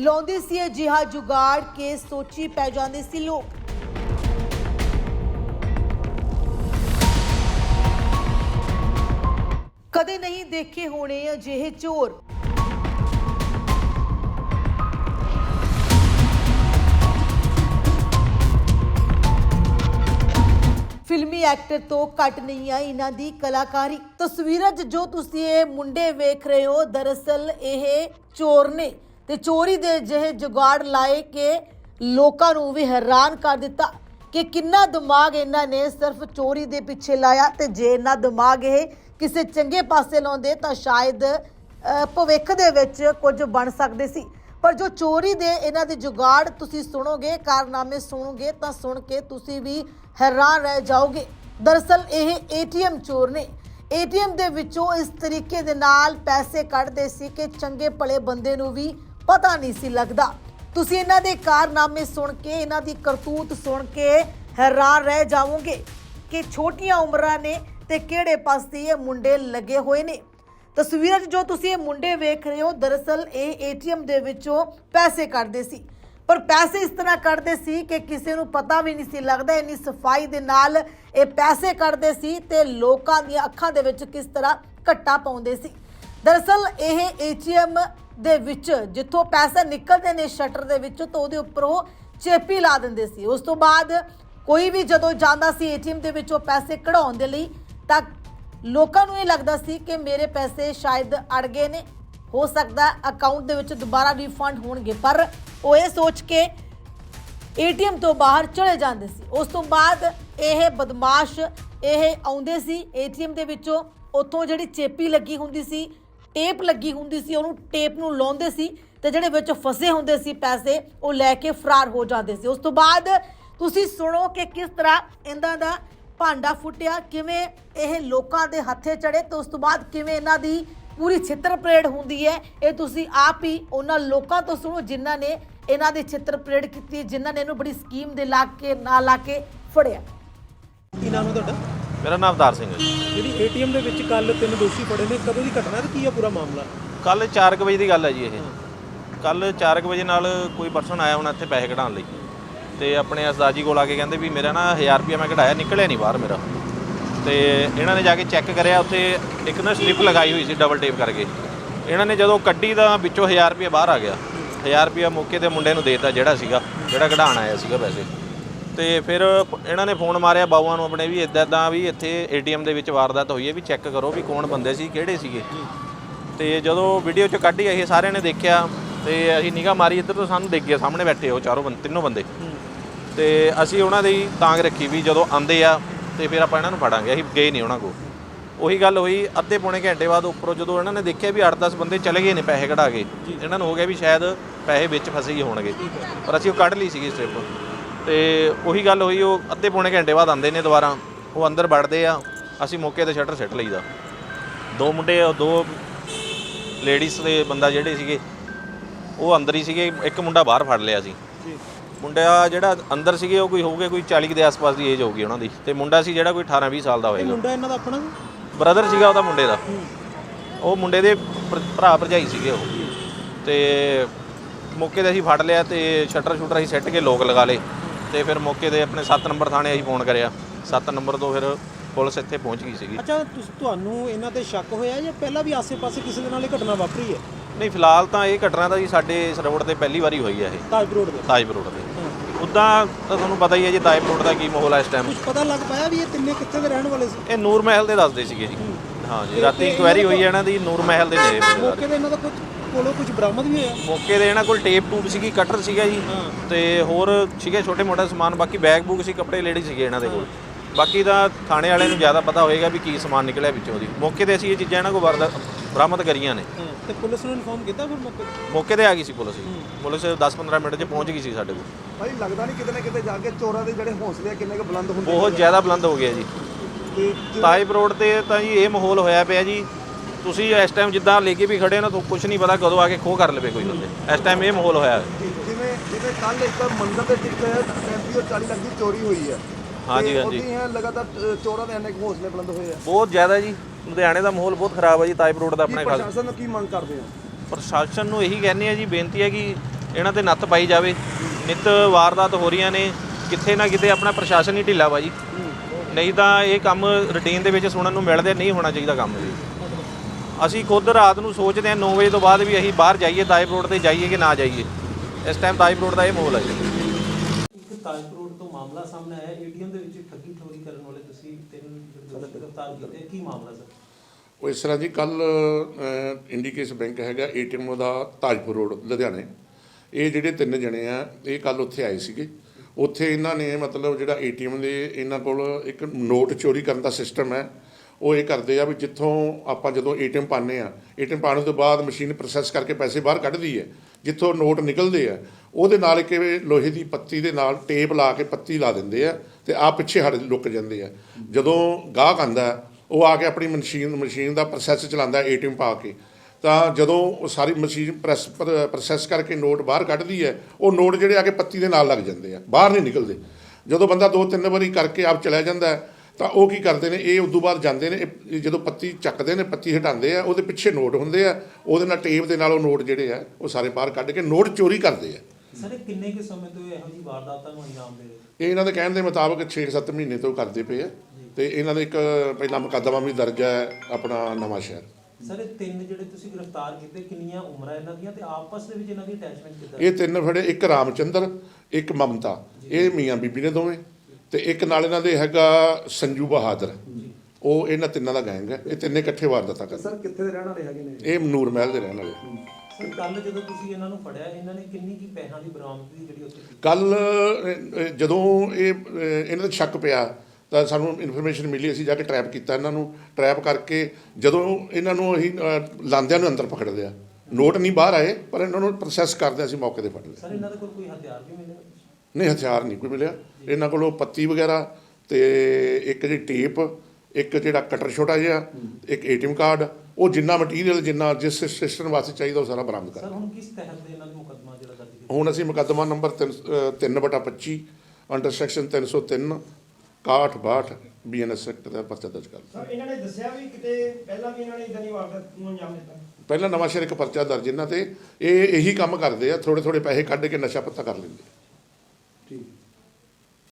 ਲਾਉਂਦੇ ਸੀ ਅਜਿਹਾ ਜੁਗਾੜ ਕੇ ਸੋਚੀ ਪੈ ਜਾਂਦੇ ਸੀ ਲੋਕ। ਕਦੇ ਨਹੀਂ ਦੇਖੇ ਹੋਣੇ ਅਜਿਹੇ ਚੋਰ। ਫਿਲਮੀ ਐਕਟਰ ਤੋਂ ਘੱਟ ਨਹੀਂ ਆ ਇਹਨਾਂ ਦੀ ਕਲਾਕਾਰੀ। ਤਸਵੀਰਾਂ 'ਚ ਜੋ ਤੁਸੀਂ ਇਹ ਮੁੰਡੇ ਵੇਖ ਰਹੇ ਹੋ, ਦਰਅਸਲ ਇਹ ਚੋਰ ਨੇ। ਤੇ ਚੋਰੀ ਦੇ ਜਿਹੇ ਜੁਗਾੜ ਲਾਏ ਕੇ ਲੋਕਾਂ ਨੂੰ ਵੀ ਹੈਰਾਨ ਕਰ ਦਿੱਤਾ ਕਿ ਕਿੰਨਾ ਦਿਮਾਗ ਇਹਨਾਂ ਨੇ ਸਿਰਫ ਚੋਰੀ ਦੇ ਪਿੱਛੇ ਲਾਇਆ ਤੇ ਜੇ ਇਹਨਾਂ ਦਿਮਾਗ ਇਹ ਕਿਸੇ ਚੰਗੇ ਪਾਸੇ ਲਾਉਂਦੇ ਤਾਂ ਸ਼ਾਇਦ ਭਵਿੱਖ ਦੇ ਵਿੱਚ ਕੁਝ ਬਣ ਸਕਦੇ ਸੀ। ਪਰ ਜੋ ਚੋਰੀ ਦੇ ਇਹਨਾਂ ਦੇ ਜੁਗਾੜ ਤੁਸੀਂ ਸੁਣੋਗੇ, ਕਾਰਨਾਮੇ ਸੁਣੋਗੇ, ਤਾਂ ਸੁਣ ਕੇ ਤੁਸੀਂ ਵੀ ਹੈਰਾਨ ਰਹਿ ਜਾਓਗੇ। ਦਰਅਸਲ ਇਹ ਏਟੀਐਮ ਚੋਰ ਨੇ। ਏਟੀਐਮ ਦੇ ਵਿੱਚੋਂ ਇਸ ਤਰੀਕੇ ਦੇ ਨਾਲ ਪੈਸੇ ਕੱਢਦੇ ਸੀ ਕਿ ਚੰਗੇ ਭਲੇ ਬੰਦੇ ਨੂੰ ਵੀ ਪਤਾ ਨਹੀਂ ਸੀ ਲੱਗਦਾ। ਤੁਸੀਂ ਇਹਨਾਂ ਦੇ ਕਾਰਨਾਮੇ ਸੁਣ ਕੇ, ਇਹਨਾਂ ਦੀ ਕਰਤੂਤ ਸੁਣ ਕੇ ਹੈਰਾਨ ਰਹਿ ਜਾਵੋਗੇ ਕਿ ਛੋਟੀਆਂ ਉਮਰਾਂ ਨੇ ਤੇ ਕਿਹੜੇ ਪਾਸੇ ਇਹ ਮੁੰਡੇ ਲੱਗੇ ਹੋਏ ਨੇ। ਤਸਵੀਰਾਂ 'ਚ ਜੋ ਤੁਸੀਂ ਇਹ ਮੁੰਡੇ ਵੇਖ ਰਹੇ ਹੋ, ਦਰਅਸਲ ਇਹ ਏਟੀਐਮ ਦੇ ਵਿੱਚੋਂ ਪੈਸੇ ਕੱਢਦੇ ਸੀ। ਪਰ ਪੈਸੇ ਇਸ ਤਰ੍ਹਾਂ ਕੱਢਦੇ ਸੀ ਕਿ ਕਿਸੇ ਨੂੰ ਪਤਾ ਵੀ ਨਹੀਂ ਸੀ ਲੱਗਦਾ, ਇੰਨੀ ਸਫ਼ਾਈ ਦੇ ਨਾਲ ਇਹ ਪੈਸੇ ਕੱਢਦੇ ਸੀ ਤੇ ਲੋਕਾਂ ਦੀਆਂ ਅੱਖਾਂ ਦੇ ਵਿੱਚ ਕਿਸ ਤਰ੍ਹਾਂ ਘੱਟਾ ਪਾਉਂਦੇ ਸੀ। ਦਰਅਸਲ ਇਹ ਏਟੀਐਮ ਦੇ ਵਿੱਚ ਜਿੱਥੋਂ ਪੈਸੇ ਨਿਕਲਦੇ ਨੇ ਸ਼ਟਰ ਦੇ ਵਿੱਚੋਂ, ਤਾਂ ਉਹਦੇ ਉੱਪਰ ਉਹ ਚੇਪੀ ਲਾ ਦਿੰਦੇ ਸੀ। ਉਸ ਤੋਂ ਬਾਅਦ ਕੋਈ ਵੀ ਜਦੋਂ ਜਾਂਦਾ ਸੀ ਏਟੀਐਮ ਦੇ ਵਿੱਚੋਂ ਪੈਸੇ ਕਢਾਉਣ ਦੇ ਲਈ, ਤਾਂ ਲੋਕਾਂ ਨੂੰ ਇਹ ਲੱਗਦਾ ਸੀ ਕਿ ਮੇਰੇ ਪੈਸੇ ਸ਼ਾਇਦ ਅੜ ਗਏ ਨੇ। ਹੋ ਸਕਦਾ ਅਕਾਊਂਟ ਦੇ ਵਿੱਚ ਦੁਬਾਰਾ ਰਿਫੰਡ ਹੋਣਗੇ, ਪਰ ਉਹ ਇਹ ਸੋਚ ਕੇ ਏਟੀਐਮ ਤੋਂ ਬਾਹਰ ਚਲੇ ਜਾਂਦੇ ਸੀ। ਉਸ ਤੋਂ ਬਾਅਦ ਇਹ ਬਦਮਾਸ਼ ਇਹ ਆਉਂਦੇ ਸੀ ਏਟੀਐਮ ਦੇ ਵਿੱਚੋਂ। ਉੱਥੋਂ ਜਿਹੜੀ ਚੇਪੀ ਲੱਗੀ ਹੁੰਦੀ ਸੀ ਟੇਪ ਲੱਗੀ ਹੁੰਦੀ ਸੀ, ਉਹਨੂੰ ਟੇਪ ਨੂੰ ਲਾਉਂਦੇ ਸੀ ਤੇ ਜਿਹੜੇ ਵਿੱਚ ਫਸੇ ਹੁੰਦੇ ਸੀ ਪੈਸੇ, ਉਹ ਲੈ ਕੇ ਫਰਾਰ ਹੋ ਜਾਂਦੇ ਸੀ। ਉਸ ਤੋਂ ਬਾਅਦ ਤੁਸੀਂ ਸੁਣੋ ਕਿ ਕਿਸ ਤਰ੍ਹਾਂ ਇਹਨਾਂ ਦਾ ਭਾਂਡਾ ਫੁੱਟਿਆ, ਕਿਵੇਂ ਇਹ ਲੋਕਾਂ ਦੇ ਹੱਥੇ ਚੜੇ ਤੇ ਉਸ ਤੋਂ ਬਾਅਦ ਕਿਵੇਂ ਇਹਨਾਂ ਦੀ ਪੂਰੀ ਛਿੱਤਰ ਪਰੇਡ ਹੁੰਦੀ ਹੈ। ਇਹ ਤੁਸੀਂ ਆਪ ਹੀ ਉਹਨਾਂ ਲੋਕਾਂ ਤੋਂ ਸੁਣੋ ਜਿਨ੍ਹਾਂ ਨੇ ਇਹਨਾਂ ਦੀ ਛਿੱਤਰ ਪਰੇਡ ਕੀਤੀ, ਜਿਨ੍ਹਾਂ ਨੇ ਇਹਨੂੰ ਬੜੀ ਸਕੀਮ ਦੇ ਲਾ ਕੇ ਨਾ ਲਾ ਕੇ ਫੜਿਆ। ਕੀ ਨਾਮ ਹੈ ਤੁਹਾਡਾ? ਮੇਰਾ ਨਾਮ ਅਵਤਾਰ ਸਿੰਘ ਹੈ ਜਿਹੜੀ ਏਟੀਐਮ ਦੇ ਵਿੱਚ ਕੱਲ ਤਿੰਨ ਦੋਸ਼ੀ ਫੜੇ ਨੇ ਕਦੋਂ ਦੀ ਘਟਨਾ ਤੇ ਕੀ ਆ ਪੂਰਾ ਮਾਮਲਾ? ਕੱਲ 4 ਵਜੇ ਦੀ ਗੱਲ ਹੈ ਜੀ ਇਹ। ਕੱਲ 4 ਵਜੇ ਨਾਲ ਕੋਈ ਪਰਸਨ ਆਇਆ ਹੋਣਾ ਇੱਥੇ ਪੈਸੇ ਕਢਾਉਣ ਲਈ। ਤੇ ਆਪਣੇ ਅਸਦਾਜੀ ਕੋਲ ਆ ਕੇ ਕਹਿੰਦੇ ਵੀ ਮੇਰਾ ਨਾ 1000 ਰੁਪਇਆ ਮੈਂ ਕਢਾਇਆ ਨਿਕਲਿਆ ਨਹੀਂ ਬਾਹਰ ਮੇਰਾ। ਤੇ ਇਹਨਾਂ ਨੇ ਜਾ ਕੇ ਚੈੱਕ ਕਰਿਆ ਉੱਥੇ ਇੱਕ ਨਾ ਸਲਿੱਪ ਲਗਾਈ ਹੋਈ ਸੀ ਡਬਲ ਟੇਪ ਕਰਕੇ। ਇਹਨਾਂ ਨੇ ਜਦੋਂ ਕੱਢੀ ਤਾਂ ਵਿੱਚੋਂ 1000 ਰੁਪਇਆ ਬਾਹਰ ਆ ਗਿਆ। 1000 ਰੁਪਇਆ ਮੌਕੇ ਤੇ ਮੁੰਡੇ ਨੂੰ ਦੇਤਾ ਜਿਹੜਾ ਸੀਗਾ ਜਿਹੜਾ ਕਢਾਉਣ ਆਇਆ ਸੀਗਾ ਪੈਸੇ। ਤੇ ਫਿਰ ਇਹਨਾਂ ਨੇ ਫੋਨ ਮਾਰਿਆ ਬਾਊਆਂ ਨੂੰ ਆਪਣੇ ਵੀ ਇਦਾਂ ਇਦਾਂ ਵੀ ਇੱਥੇ ਏਟੀਐਮ ਦੇ ਵਿੱਚ ਵਾਰਦਾਤ ਹੋਈ ਹੈ ਵੀ ਚੈੱਕ ਕਰੋ ਵੀ ਕੌਣ ਬੰਦੇ ਸੀ ਕਿਹੜੇ ਸੀਗੇ। ਤੇ ਜਦੋਂ ਵੀਡੀਓ ਚ ਕੱਢੀ ਇਹ ਸਾਰਿਆਂ ਨੇ ਦੇਖਿਆ ਤੇ ਅਸੀਂ ਨਿਗਾਹ ਮਾਰੀ ਇੱਧਰ ਤੋਂ ਸਾਨੂੰ ਦਿਖ ਗਿਆ ਸਾਹਮਣੇ ਬੈਠੇ ਉਹ ਚਾਰੋਂ ਬੰਦੇ ਤਿੰਨੋਂ ਬੰਦੇ। ਤੇ ਅਸੀਂ ਉਹਨਾਂ ਦੀ ਤਾਂਗ ਰੱਖੀ ਵੀ ਜਦੋਂ ਆਂਦੇ ਆ ਤੇ ਫਿਰ ਆਪਾਂ ਇਹਨਾਂ ਨੂੰ ਫੜਾਂਗੇ ਅਸੀਂ ਗਏ ਨਹੀਂ ਉਹਨਾਂ ਕੋਲ। ਉਹੀ ਗੱਲ ਹੋਈ ਅੱਧੇ ਪੌਣੇ ਘੰਟੇ ਬਾਅਦ ਉੱਪਰੋਂ ਜਦੋਂ ਇਹਨਾਂ ਨੇ ਦੇਖਿਆ ਵੀ 8-10 ਬੰਦੇ ਚਲੇ ਗਏ ਨੇ ਪੈਸੇ ਕਢਾ ਕੇ ਇਹਨਾਂ ਨੂੰ ਹੋ ਗਿਆ ਵੀ ਸ਼ਾਇਦ ਪੈਸੇ ਵਿੱਚ ਫਸੇ ਹੀ ਹੋਣਗੇ। ਪਰ ਅਸੀਂ ਉਹ ਕੱਢ ਲਈ ਸੀਗੀ ਸਟ੍ਰਿਪ ਤੇ ਉਹੀ ਗੱਲ ਹੋਈ ਉਹ ਅੱਧੇ ਪੌਣੇ ਘੰਟੇ ਬਾਅਦ ਆਂਦੇ ਨੇ ਦੁਬਾਰਾ। ਉਹ ਅੰਦਰ ਵੜਦੇ ਆ ਅਸੀਂ ਮੌਕੇ ਤੇ ਸ਼ਟਰ ਸਿੱਟ ਲਈਦਾ। ਦੋ ਮੁੰਡੇ ਦੋ ਲੇਡੀਜ਼ ਦੇ ਬੰਦਾ ਜਿਹੜੇ ਸੀਗੇ ਉਹ ਅੰਦਰ ਹੀ ਸੀਗੇ ਇੱਕ ਮੁੰਡਾ ਬਾਹਰ ਫੜ ਲਿਆ ਸੀ। ਜੀ। ਮੁੰਡਾ ਜਿਹੜਾ ਅੰਦਰ ਸੀਗੇ ਉਹ ਕੋਈ ਹੋਊਗੇ ਕੋਈ 40 ਦੇ ਆਸ-ਪਾਸ ਦੀ ਏਜ ਹੋਊਗੀ ਉਹਨਾਂ ਦੀ। ਤੇ ਮੁੰਡਾ ਸੀ ਜਿਹੜਾ ਕੋਈ 18-20 ਸਾਲ ਦਾ ਇਹ ਹੋਏਗਾ ਮੁੰਡਾ ਇਹਨਾਂ ਦਾ ਆਪਣਾ? ਬ੍ਰਦਰ ਸੀਗਾ ਉਹਦਾ ਮੁੰਡੇ ਦਾ। ਉਹ ਮੁੰਡੇ ਦੇ ਭਰ- ਭਰਾ ਭਰਜਾਈ ਸੀਗੇ ਉਹ। ਤੇ ਮੌਕੇ ਤੇ ਅਸੀਂ ਫੜ ਲਿਆ ਤੇ ਸ਼ਟਰ ਸ਼ੂਟਰ ਅਸੀਂ ਸੱਟ ਕੇ ਲੋਕ ਲਗਾ ਲਏ। ਤੇ ਫਿਰ ਮੌਕੇ ਤੇ ਆਪਣੇ 7 ਨੰਬਰ ਥਾਣੇ ਅਸੀਂ ਫੋਨ ਕਰਿਆ। 7 ਨੰਬਰ ਤੋਂ ਫਿਰ ਪੁਲਿਸ ਇੱਥੇ ਪਹੁੰਚ ਗਈ ਸੀਗੀ। ਅੱਛਾ ਤੁਸੀਂ ਤੁਹਾਨੂੰ ਇਹਨਾਂ ਤੇ ਸ਼ੱਕ ਹੋਇਆ ਜਾਂ ਪਹਿਲਾਂ ਵੀ ਆਸੇ-ਪਾਸੇ ਕਿਸੇ ਦੇ ਨਾਲ ਇਹ ਘਟਨਾ ਵਾਪਰੀ ਹੈ? ਨਹੀਂ ਫਿਲਹਾਲ ਤਾਂ ਇਹ ਘਟਨਾ ਤਾਂ ਜੀ ਸਾਡੇ ਇਸ ਰੋਡ ਤੇ ਪਹਿਲੀ ਵਾਰੀ ਹੋਈ ਹੈ ਇਹ। ਤਾਜਪੁਰ ਰੋਡ ਤੇ? ਤਾਜਪੁਰ ਰੋਡ ਤੇ। ਉਦਾਂ ਤਾਂ ਤੁਹਾਨੂੰ ਪਤਾ ਹੀ ਹੈ ਜੀ ਤਾਜਪੁਰ ਰੋਡ ਦਾ ਕੀ ਮਾਹੌਲ ਹੈ ਇਸ ਟਾਈਮ ਕੁਝ ਪਤਾ ਲੱਗ ਪਾਇਆ ਵੀ ਇਹ ਤਿੰਨੇ ਕਿੱਥੇ ਦੇ ਰਹਿਣ ਵਾਲੇ ਸੀ? ਇਹ ਨੂਰ ਮਹਿਲ ਦੇ ਦੱਸਦੇ ਸੀਗੇ ਜੀ। ਹਾਂ। ਜੀ ਰਾਤੀ ਇਨਕੁਆਇਰੀ ਹੋਈ ਹੈ ਇਹਨਾਂ ਦੀ ਨੂਰ ਮਹਿਲ ਦੇ ਬੰਦੇ ਸਾਰੇ। ਮੌਕੇ ਤੇ ਇਹਨਾਂ ਦਾ ਕੁਝ ਕੋਲੋਂ ਕੁਝ ਬਰਾਮਦ ਵੀ ਹੋਇਆ? ਮੌਕੇ ਤੇ ਇਹਨਾਂ ਕੋਲ ਟੇਪ ਟੂਪ ਸੀਗੀ ਕਟਰ ਸੀਗਾ ਜੀ। ਤੇ ਹੋਰ ਸੀਗੇ ਛੋਟੇ ਮੋਟਾ ਸਮਾਨ ਬਾਕੀ ਬੈਗ ਬੂਗ ਸੀ ਕੱਪੜੇ ਲੇਡੀ ਸੀਗੇ ਇਹਨਾਂ ਦੇ ਕੋਲ। ਬਾਕੀ ਤਾਂ ਥਾਣੇ ਵਾਲਿਆਂ ਨੂੰ ਜ਼ਿਆਦਾ ਪਤਾ ਹੋਏਗਾ ਵੀ ਕੀ ਸਮਾਨ ਨਿਕਲਿਆ ਵਿੱਚੋਂ ਦੀ। ਮੌਕੇ ਤੇ ਅਸੀਂ ਇਹ ਚੀਜ਼ਾਂ ਇਹਨਾਂ ਕੋਲ ਵਾਰਦਾ- ਬਰਾਮਦ ਕਰੀਆਂ ਨੇ। ਤੇ ਪੁਲਿਸ ਨੂੰ ਇਨਫੋਰਮ ਕੀਤਾ ਫਿਰ ਮੌਕੇ ਤੇ? ਮੌਕੇ ਤੇ ਆ ਗਈ ਸੀ ਪੁਲਿਸ ਪੁਲਿਸ 10-15 ਮਿੰਟ 'ਚ ਪਹੁੰਚ ਗਈ ਸੀ ਸਾਡੇ ਕੋਲ। ਭਾਈ ਲੱਗਦਾ ਨਹੀਂ ਕਿਤੇ ਨਾ ਕਿਤੇ ਜਾ ਕੇ ਚੋਰਾਂ ਦੇ ਜਿਹੜੇ ਹੌਸਲੇ ਕਿੰਨੇ ਕੁ ਬੁਲੰਦ ਹੁੰਦੇ ਬਹੁਤ ਜ਼ਿਆਦਾ ਬੁਲੰਦ ਹੋ ਗਿਆ ਜੀ। ਤਾਇਬ ਰੋਡ ਤੇ ਤਾਂ ਜੀ ਇਹ ਮਾਹੌਲ ਹੋਇਆ ਪਿਆ ਜੀ। ਤੁਸੀਂ ਇਸ ਟਾਈਮ ਜਿੱਦਾਂ ਲੈ ਕੇ ਵੀ ਖੜੇ ਹੋ ਨਾ ਤਾਂ ਕੁਝ ਨਹੀਂ ਪਤਾ ਕਦੋਂ ਆ ਕੇ ਖੋਹ ਕਰ ਲਵੇ ਕੋਈ ਬੰਦੇ। ਇਸ ਟਾਈਮ ਇਹ ਮਾਹੌਲ ਹੋਇਆ ਹੈ। ਜਿਵੇਂ ਜਿਵੇਂ ਕੱਲ ਇੱਕ ਮੰਦਰ ਦੇ ਟਿਕ 35 ਔਰ 40 ਲੱਖ ਦੀ ਚੋਰੀ ਹੋਈ ਹੈ। ਹਾਂਜੀ, ਹਾਂਜੀ। ਉੱਥੇ ਹੈ ਲਗਾਤਾਰ ਅ, ਚੋਰਾਂ ਦੇ ਇੰਨੇ ਕੁ ਹੌਸਲੇ ਬੁਲੰਦ ਹੋਏ ਆ। ਬਹੁਤ ਜ਼ਿਆਦਾ ਜੀ। ਲੁਧਿਆਣੇ ਦਾ ਮਾਹੌਲ ਬਹੁਤ ਖਰਾਬ ਹੈ ਜੀ ਤਾਇਬ ਰੋਡ ਦਾ ਕੀ ਆਪਣੇ ਖਾਸ ਪ੍ਰਸ਼ਾਸਨ ਨੂੰ ਕੀ ਮੰਗ ਕਰਦੇ ਆ ਪ੍ਰਸ਼ਾਸਨ ਨੂੰ ਇਹੀ ਕਹਿੰਦੇ ਆ ਜੀ ਬੇਨਤੀ ਹੈ ਕਿ ਇਹਨਾਂ ਤੇ ਨੱਥ ਪਾਈ ਜਾਵੇ। ਨਿਤ ਵਾਰਦਾਤ ਹੋ ਰਹੀਆਂ ਨੇ ਕਿੱਥੇ ਨਾ ਕਿਤੇ ਆਪਣਾ ਪ੍ਰਸ਼ਾਸਨ ਹੀ ਢਿੱਲਾ ਵਾ ਜੀ। ਨਹੀਂ ਤਾਂ ਇਹ ਕੰਮ ਰੁਟੀਨ ਦੇ ਵਿੱਚ ਸੁਣਨ ਨੂੰ ਮਿਲਦੇ ਨਹੀਂ ਹੋਣਾ ਚਾਹੀਦਾ ਕੰਮ ਜੀ। ਅਸੀਂ ਖੁਦ ਰਾਤ ਨੂੰ ਸੋਚਦੇ ਹਾਂ 9 ਵਜੇ ਤੋਂ ਬਾਅਦ ਵੀ ਅਸੀਂ ਬਾਹਰ ਜਾਈਏ ਤਾਇਬ ਰੋਡ ਤੇ ਜਾਈਏ ਕਿ ਨਾ ਜਾਈਏ। ਇਸ ਟਾਈਮ ਤਾਇਬ ਰੋਡ ਦਾ ਇਹ ਮਾਹੌਲ ਹੈ ਜੀ। ਇੱਕ ਤਾਜਪੁਰ ਰੋਡ ਤੋਂ ਮਾਮਲਾ ਸਾਹਮਣੇ ਆਇਆ। ਏਟੀਐਮ ਦੇ ਵਿੱਚ ਠੱਗੀ ਠੋਰੀ ਕਰਨ ਵਾਲੇ ਤੁਸੀਂ ਤਿੰਨ ਦੋਸ਼ੀ ਗ੍ਰਿਫਤਾਰ ਕੀਤੇ। ਕੀ ਮਾਮਲਾ ਸਰ? ਉਹ ਇਸ ਤਰ੍ਹਾਂ ਜੀ ਕੱਲ ਇੰਡੀਕੇਸ ਬੈਂਕ ਹੈਗਾ ਏਟੀਐਮ ਦਾ ਤਾਜਪੁਰ ਰੋਡ ਲੁਧਿਆਣੇ। ਇਹ ਜਿਹੜੇ ਤਿੰਨ ਜਣੇ ਆ ਇਹ ਕੱਲ ਉੱਥੇ ਆਏ ਸੀਗੇ। ਉੱਥੇ ਇਹਨਾਂ ਨੇ ਮਤਲਬ ਜਿਹੜਾ ਏਟੀਐਮ ਦੇ ਇਹਨਾਂ ਕੋਲ ਇੱਕ ਨੋਟ ਚੋਰੀ ਕਰਨ ਦਾ ਸਿਸਟਮ ਹੈ। ਉਹ ਇਹ ਕਰਦੇ ਆ ਵੀ ਜਿੱਥੋਂ ਆਪਾਂ ਜਦੋਂ ਏਟੀਐਮ ਪਾਉਂਦੇ ਆ, ਏਟੀਐਮ ਪਾਉਣ ਤੋਂ ਬਾਅਦ ਮਸ਼ੀਨ ਪ੍ਰੋਸੈਸ ਕਰਕੇ ਪੈਸੇ ਬਾਹਰ ਕੱਢਦੀ ਹੈ, ਜਿੱਥੋਂ ਨੋਟ ਨਿਕਲਦੇ ਆ, ਉਹਦੇ ਨਾਲ ਇੱਕ ਲੋਹੇ ਦੀ ਪੱਤੀ ਦੇ ਨਾਲ ਟੇਪ ਲਾ ਕੇ ਪੱਤੀ ਲਾ ਦਿੰਦੇ ਆ ਤੇ ਆ ਪਿੱਛੇ ਹੜ ਲੁੱਕ ਜਾਂਦੇ ਆ। ਜਦੋਂ ਗਾਹਕ ਆਂਦਾ ਉਹ ਆ ਕੇ ਆਪਣੀ ਮਸ਼ੀਨ ਮਸ਼ੀਨ ਦਾ ਪ੍ਰੋਸੈਸ ਚਲਾਉਂਦਾ ਏਟੀਐਮ ਪਾ ਕੇ, ਤਾਂ ਜਦੋਂ ਉਹ ਸਾਰੀ ਮਸ਼ੀਨ ਪ੍ਰੈਸ ਪ੍ਰੋਸੈਸ ਕਰਕੇ ਨੋਟ ਬਾਹਰ ਕੱਢਦੀ ਹੈ, ਉਹ ਨੋਟ ਜਿਹੜੇ ਆ ਕੇ ਪੱਤੀ ਦੇ ਨਾਲ ਲੱਗ ਜਾਂਦੇ ਆ, ਬਾਹਰ ਨਹੀਂ ਨਿਕਲਦੇ। ਜਦੋਂ ਬੰਦਾ ਦੋ ਤਿੰਨ ਵਾਰੀ ਕਰਕੇ ਆਪ ਚਲਾ ਜਾਂਦਾ ਤਾਂ ਉਹ ਕੀ ਕਰਦੇ ਨੇ ਇਹ ਉਦੋਂ ਬਾਅਦ ਜਾਂਦੇ ਨੇ ਜਦੋਂ ਪੱਤੀ ਚੱਕਦੇ ਨੇ ਪੱਤੀ ਹਟਾਉਂਦੇ ਆ ਉਹਦੇ ਪਿੱਛੇ ਨੋਟ ਹੁੰਦੇ ਆ ਉਹਦੇ ਨਾਲ ਟੇਪ ਦੇ ਨਾਲ ਉਹ ਨੋਟ ਜਿਹੜੇ ਆ ਉਹ ਸਾਰੇ ਬਾਹਰ ਕੱਢ ਕੇ ਨੋਟ ਚੋਰੀ ਕਰਦੇ ਆ। ਸਰ ਕਿੰਨੇ ਕੁ ਸਮੇਂ ਤੋਂ ਇਹੋ ਜਿਹੀ ਵਾਰਦਾਤਾਂ ਨੂੰ ਅੰਜਾਮ ਦੇ ਰਹੇ ਇਹ ਇਹਨਾਂ ਦੇ ਕਹਿਣ ਦੇ ਮੁਤਾਬਕ 6-7 ਮਹੀਨੇ ਤੋਂ ਕਰਦੇ ਪਏ ਆ ਤੇ ਇਹਨਾਂ ਦੇ ਇੱਕ ਪਹਿਲਾਂ ਮੁਕੱਦਮਾ ਵੀ ਦਰਜ ਹੈ ਆਪਣਾ ਨਵਾਂ ਸ਼ਹਿਰ। ਸਰ ਇਹ ਤਿੰਨ ਜਿਹੜੇ ਤੁਸੀਂ ਗ੍ਰਿਫਤਾਰ ਕੀਤੇ ਕਿੰਨੀਆਂ ਉਮਰਾਂ ਇਹਨਾਂ ਦੀਆਂ ਤੇ ਆਪਸ ਦੇ ਵਿੱਚ ਇਹਨਾਂ ਦੀ ਅਟੈਚਮੈਂਟ ਕਿੱਦਾਂ? ਇਹ ਤਿੰਨ ਫੜੇ ਇੱਕ ਰਾਮਚੰਦਰ ਇੱਕ ਮਮਤਾ ਇਹ ਮੀਆਂ ਬੀਬੀ ਨੇ ਦੋਵੇਂ। ਤੇ ਇੱਕ ਨਾਲ ਇਹਨਾਂ ਦੇ ਹੈਗਾ ਸੰਜੂ ਬਹਾਦਰ। ਉਹ ਇਹਨਾਂ ਤਿੰਨਾਂ ਦਾ ਗੈਂਗ ਹੈ। ਇਹ ਤਿੰਨੇ ਇਕੱਠੇ ਵਾਰਦਾਤਾਂ ਕਰਦੇ। ਸਰ ਕਿੱਥੇ ਦੇ ਰਹਿਣ ਵਾਲੇ ਹੈਗੇ ਨੇ? ਇਹ ਨੂਰ ਮਹਿਲ ਦੇ ਰਹਿਣ ਵਾਲੇ। ਸਰ ਕੱਲ ਜਦੋਂ ਤੁਸੀਂ ਇਹਨਾਂ ਨੂੰ ਫੜਿਆ ਇਹਨਾਂ ਨੇ ਕਿੰਨੀ ਕੀ ਪੈਸਿਆਂ ਦੀ ਬਰਾਮਦਗੀ ਜਿਹੜੀ ਉੱਥੇ ਕੱਲ ਜਦੋਂ ਇਹ ਇਹਨਾਂ ਤੇ ਸ਼ੱਕ ਪਿਆ ਤਾਂ ਸਾਨੂੰ ਇਨਫੋਰਮੇਸ਼ਨ ਮਿਲੀ ਅਸੀਂ ਜਾ ਕੇ ਟਰੈਪ ਕੀਤਾ ਇਹਨਾਂ ਨੂੰ। ਟਰੈਪ ਕਰਕੇ ਜਦੋਂ ਇਹਨਾਂ ਨੂੰ ਅਸੀਂ ਲਾਂਦਿਆਂ ਨੂੰ ਅੰਦਰ ਪਕੜ ਲਿਆ ਨੋਟ ਨਹੀਂ ਬਾਹਰ ਆਏ ਪਰ ਇਹਨਾਂ ਨੂੰ ਪ੍ਰੋਸੈਸ ਕਰਦੇ ਅਸੀਂ ਮੌਕੇ ਤੇ ਫੜ ਲਿਆ ਸਰ ਇਹਨਾਂ ਦੇ ਕੋਲ ਕੋਈ ਹਥਿਆਰ ਵੀ ਮਿਲੇ? ਨਹੀਂ ਹਥਿਆਰ ਨਹੀਂ ਕੋਈ ਮਿਲਿਆ। ਇਹਨਾਂ ਕੋਲੋਂ ਪੱਤੀ ਵਗੈਰਾ ਤੇ ਇੱਕ ਜਿਹੜੀ ਟੇਪ ਇੱਕ ਜਿਹੜਾ ਕਟਰ ਛੋਟਾ ਜਿਹਾ ਇੱਕ ਏਟੀਐਮ ਕਾਰਡ ਉਹ ਜਿੰਨਾ ਮਟੀਰੀਅਲ ਜਿੰਨਾ ਜਿਸ ਸਿਸਟਮ ਵਾਸਤੇ ਚਾਹੀਦਾ ਉਹ ਸਾਰਾ ਬਰਾਮਦ ਕਰ ਸਰ ਹੁਣ ਕਿਸ ਤਹਿਤ ਦੇ ਇਹਨਾਂ ਦਾ ਮੁਕੱਦਮਾ ਜਿਹੜਾ ਦਰਜ ਕੀਤਾ? ਹੁਣ ਅਸੀਂ ਮੁਕੱਦਮਾ number 3/25 under section 303 61 62 BNS act ਦਾ ਪਰਚਾ ਦਰਜ ਕਰ ਸਰ ਇਹਨਾਂ ਨੇ ਦੱਸਿਆ ਵੀ ਕਿਤੇ ਪਹਿਲਾਂ ਵੀ ਇਹਨਾਂ ਨੇ ਇਦਾਂ ਦੀ ਵਾਰਦਾਤ ਨੂੰ ਅੰਜਾਮ ਦਿੱਤਾ। ਪਹਿਲਾਂ ਨਵਾਂ ਸ਼ਹਿਰ ਇੱਕ ਪਰਚਾ ਦਰਜ ਇਹਨਾਂ ਤੇ। ਇਹ ਇਹੀ ਕੰਮ ਕਰਦੇ ਆ ਥੋੜੇ ਥੋੜੇ ਪੈਸੇ ਕੱਢ ਕੇ ਨਸ਼ਾ ਪੱਤਾ ਕਰ ਲੈਂਦੇ